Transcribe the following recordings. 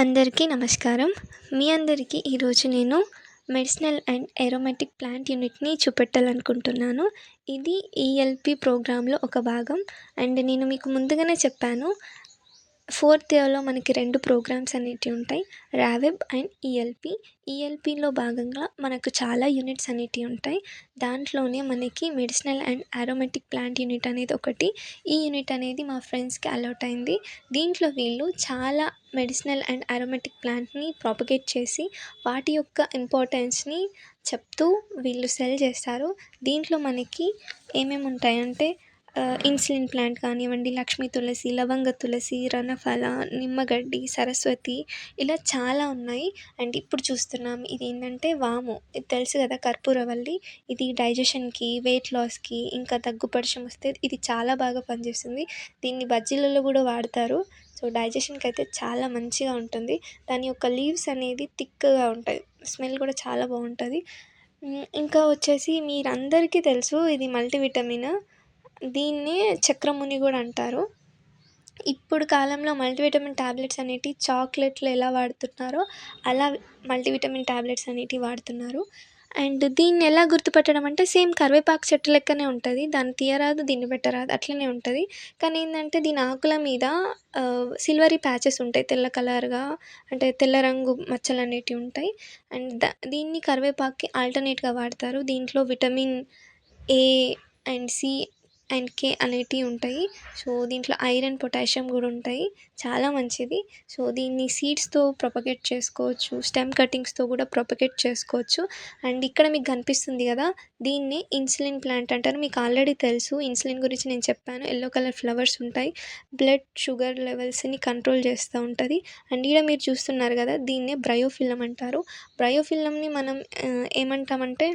అందరికీ నమస్కారం. మీ అందరికీ ఈరోజు నేను మెడిసినల్ అండ్ ఏరోమెటిక్ ప్లాంట్ యూనిట్ని చూపెట్టాలనుకుంటున్నాను. ఇది ఈఎల్పి ప్రోగ్రాంలో ఒక భాగం. అండ్ నేను మీకు ముందుగానే చెప్పాను ఫోర్త్ ఇయర్లో మనకి రెండు ప్రోగ్రామ్స్ అనేటివి ఉంటాయి. ర్యావెబ్ అండ్ ఈఎల్పి. ఈఎల్పిలో భాగంగా మనకు చాలా యూనిట్స్ అనేటివి ఉంటాయి. దాంట్లోనే మనకి medicinal and aromatic plant unit అనేది ఒకటి. ఈ యూనిట్ అనేది మా ఫ్రెండ్స్కి అలౌట్ అయింది. దీంట్లో వీళ్ళు చాలా మెడిసినల్ అండ్ ఆరోమెటిక్ ప్లాంట్ని ప్రాపగేట్ చేసి వాటి యొక్క ఇంపార్టెన్స్ని చెప్తూ వీళ్ళు సెల్ చేస్తారు. దీంట్లో మనకి ఏమేమి ఉంటాయంటే ఇన్సులిన్ ప్లాంట్ కానివ్వండి లక్ష్మీ తులసి లవంగ తులసి రణఫల నిమ్మగడ్డి సరస్వతి ఇలా చాలా ఉన్నాయి. అండ్ ఇప్పుడు చూస్తున్నాం ఇది ఏంటంటే వాము. ఇది తెలుసు కదా కర్పూరవల్లి. ఇది డైజెషన్కి వెయిట్ లాస్కి ఇంకా దగ్గుపరిచయం వస్తే ఇది చాలా బాగా పనిచేస్తుంది. దీన్ని బజ్జీలలో కూడా వాడతారు. సో డైజెషన్కి అయితే చాలా మంచిగా ఉంటుంది. దాని యొక్క లీవ్స్ అనేది థిక్గా ఉంటాయి. స్మెల్ కూడా చాలా బాగుంటుంది. ఇంకా వచ్చేసి మీరందరికీ తెలుసు ఇది మల్టీవిటమిన్. దీన్ని చక్రముని కూడా అంటారు. ఇప్పుడు కాలంలో మల్టీవిటమిన్ ట్యాబ్లెట్స్ అనేటివి చాక్లెట్లు ఎలా వాడుతున్నారో అలా మల్టీవిటమిన్ టాబ్లెట్స్ అనేటివి వాడుతున్నారు. అండ్ దీన్ని ఎలా గుర్తుపట్టడం అంటే సేమ్ కరివేపాకు చెట్టు లెక్కనే ఉంటుంది. దాన్ని తీయరాదు దీన్ని పెట్టరాదు అట్లనే ఉంటుంది. కానీ ఏంటంటే దీని ఆకుల మీద సిల్వరీ ప్యాచెస్ ఉంటాయి. తెల్ల కలర్గా అంటే తెల్ల రంగు మచ్చలు అనేటివి ఉంటాయి. అండ్ దీన్ని కరివేపాకుకి ఆల్టర్నేట్గా వాడతారు. దీంట్లో vitamin A and C and K అనేటివి ఉంటాయి. సో దీంట్లో ఐరన్ పొటాషియం కూడా ఉంటాయి. చాలా మంచిది. సో దీన్ని సీడ్స్తో ప్రొపగేట్ చేసుకోవచ్చు. స్టెమ్ కటింగ్స్తో కూడా ప్రొపగేట్ చేసుకోవచ్చు. అండ్ ఇక్కడ మీకు కనిపిస్తుంది కదా దీన్ని ఇన్సులిన్ ప్లాంట్ అంటారు. మీకు ఆల్రెడీ తెలుసు. ఇన్సులిన్ గురించి నేను చెప్పాను. ఎల్లో కలర్ ఫ్లవర్స్ ఉంటాయి. బ్లడ్ షుగర్ లెవెల్స్ని కంట్రోల్ చేస్తూ ఉంటుంది. అండ్ ఇక్కడ మీరు చూస్తున్నారు కదా దీన్నే బ్రయోఫిల్లం అంటారు. బ్రయోఫిల్లంని మనం ఏమంటామంటే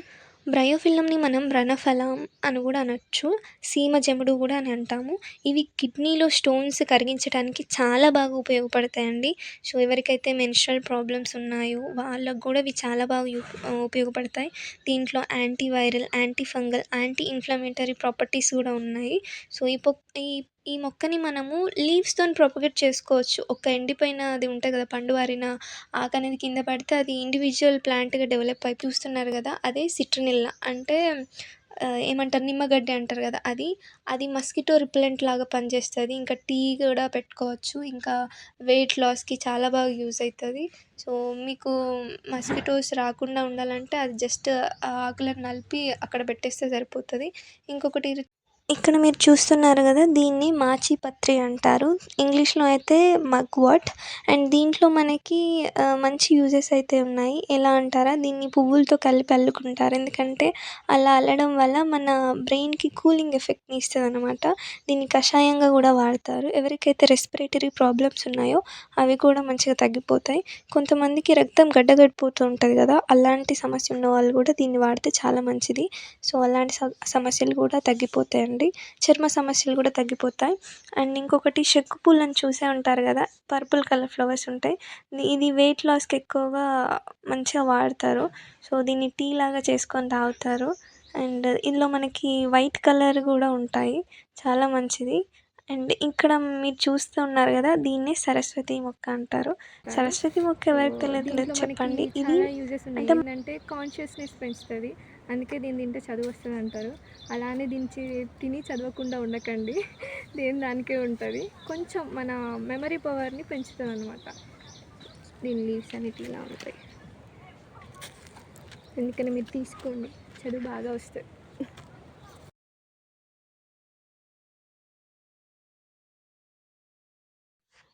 బ్రయోఫిల్లంని మనం రణఫలం అని కూడా అనొచ్చు సీమ జముడు కూడా అని అంటాము. ఇవి కిడ్నీలో స్టోన్స్ కరిగించడానికి చాలా బాగా ఉపయోగపడతాయండి. సో ఎవరికైతే మెన్స్ట్రల్ ప్రాబ్లమ్స్ ఉన్నాయో వాళ్ళకు కూడా ఇవి చాలా బాగా ఉపయోగపడతాయి. దీంట్లో anti viral anti fungal anti inflammatory properties కూడా ఉన్నాయి. సో ఈ ఈ ఈ మొక్కని మనము లీవ్స్తో ప్రొపగేట్ చేసుకోవచ్చు. ఒక ఎండిపోయిన అది ఉంటుంది కదా పండువారిన ఆకు అనేది కింద పడితే అది ఇండివిజువల్ ప్లాంట్గా డెవలప్ అయి చూస్తున్నారు కదా అదే సిట్రనిల్లా అంటే ఏమంటారు నిమ్మగడ్డి అంటారు కదా అది అది మస్కిటో రిపెలెంట్ లాగా పనిచేస్తుంది. ఇంకా టీ కూడా పెట్టుకోవచ్చు. ఇంకా వెయిట్ లాస్కి చాలా బాగా యూజ్ అవుతుంది సో మీకు మస్కిటోస్ రాకుండా ఉండాలంటే అది జస్ట్ ఆకులను నలిపి అక్కడ పెట్టేస్తే సరిపోతుంది. ఇంకొకటి ఇక్కడ మీరు చూస్తున్నారు కదా దీన్ని మాచిపత్రి అంటారు. ఇంగ్లీష్లో అయితే మగ్వాట్. అండ్ దీంట్లో మనకి మంచి యూజెస్ అయితే ఉన్నాయి. ఎలా అంటారా? దీన్ని పువ్వులతో కలిపి అల్లుకుంటారు. ఎందుకంటే అలా అల్లడం వల్ల మన బ్రెయిన్కి కూలింగ్ ఎఫెక్ట్ని ఇస్తుంది అనమాట దీన్ని కషాయంగా కూడా వాడతారు. ఎవరికైతే రెస్పిరేటరీ ప్రాబ్లమ్స్ ఉన్నాయో అవి కూడా మంచిగా తగ్గిపోతాయి. కొంతమందికి రక్తం గడ్డగడిపోతూ ఉంటుంది కదా అలాంటి సమస్య ఉన్న వాళ్ళు కూడా దీన్ని వాడితే చాలా మంచిది. సో అలాంటి సమస్యలు కూడా తగ్గిపోతాయి అండి చర్మ సమస్యలు కూడా తగ్గిపోతాయి. అండ్ ఇంకొకటి చెక్కు పూలను చూసే ఉంటారు కదా పర్పుల్ కలర్ ఫ్లవర్స్ ఉంటాయి. ఇది వెయిట్ లాస్కి ఎక్కువగా మంచిగా వాడతారు. సో దీన్ని టీ లాగా చేసుకొని తాగుతారు. అండ్ ఇందులో మనకి వైట్ కలర్ కూడా ఉంటాయి. చాలా మంచిది. అండ్ ఇక్కడ మీరు చూస్తూ ఉన్నారు కదా దీన్నే సరస్వతి మొక్క అంటారు. సరస్వతి మొక్క ఎవరికి తెలియదు చెప్పండి. ఇది అంటే కాన్షియస్నెస్ పెంచుతుంది. అందుకే దీన్ని తింటే చదువు వస్తుంది అంటారు. అలానే దీన్ని తిని చదవకుండా ఉండకండి. దేని దానికే ఉంటుంది. కొంచెం మన మెమరీ పవర్ని పెంచుతుంది అనమాట దీని లీవ్స్ అనేవి ఇలా ఉంటాయి. ఎందుకని మీరు తీసుకోండి. చదువు బాగా వస్తుంది.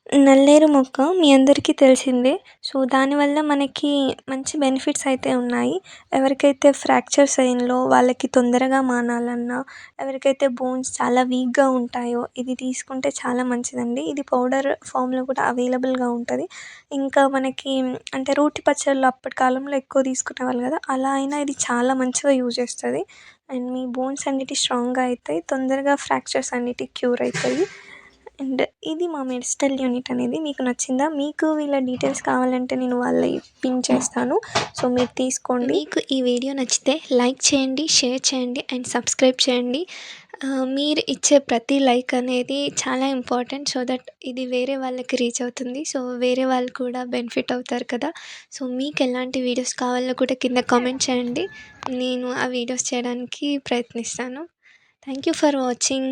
నల్లేరు మొక్క మీ అందరికీ తెలిసిందే. సో దానివల్ల మనకి మంచి బెనిఫిట్స్ అయితే ఉన్నాయి. ఎవరికైతే ఫ్రాక్చర్స్ అయినలో వాళ్ళకి తొందరగా మానాలన్నా ఎవరికైతే బోన్స్ చాలా వీక్గా ఉంటాయో ఇది తీసుకుంటే చాలా మంచిదండి. ఇది పౌడర్ ఫామ్లో కూడా అవైలబుల్గా ఉంటుంది. ఇంకా మనకి అంటే రోటి పచ్చళ్ళు అప్పటి కాలంలో ఎక్కువ తీసుకునేవాళ్ళు కదా అలా అయినా ఇది చాలా మంచిగా యూజ్ చేస్తుంది. అండ్ మీ బోన్స్ అన్నిటి స్ట్రాంగ్గా అవుతాయి తొందరగా ఫ్రాక్చర్స్ అన్నిటి క్యూర్ అవుతాయి అండ్ ఇది మా మెడిస్టల్ యూనిట్ అనేది. మీకు నచ్చిందా? మీకు వీళ్ళ డీటెయిల్స్ కావాలంటే నేను వాళ్ళ పిన్ చేస్తాను. సో మీరు తీసుకోండి. మీకు ఈ వీడియో నచ్చితే లైక్ చేయండి షేర్ చేయండి అండ్ సబ్స్క్రైబ్ చేయండి. మీరు ఇచ్చే ప్రతి లైక్ అనేది చాలా ఇంపార్టెంట్ సో దట్ ఇది వేరే వాళ్ళకి రీచ్ అవుతుంది. సో వేరే వాళ్ళు కూడా బెనిఫిట్ అవుతారు కదా. సో మీకు ఎలాంటి వీడియోస్ కావాలో కూడా కింద కామెంట్ చేయండి. నేను ఆ వీడియోస్ చేయడానికి ప్రయత్నిస్తాను. Thank you for watching.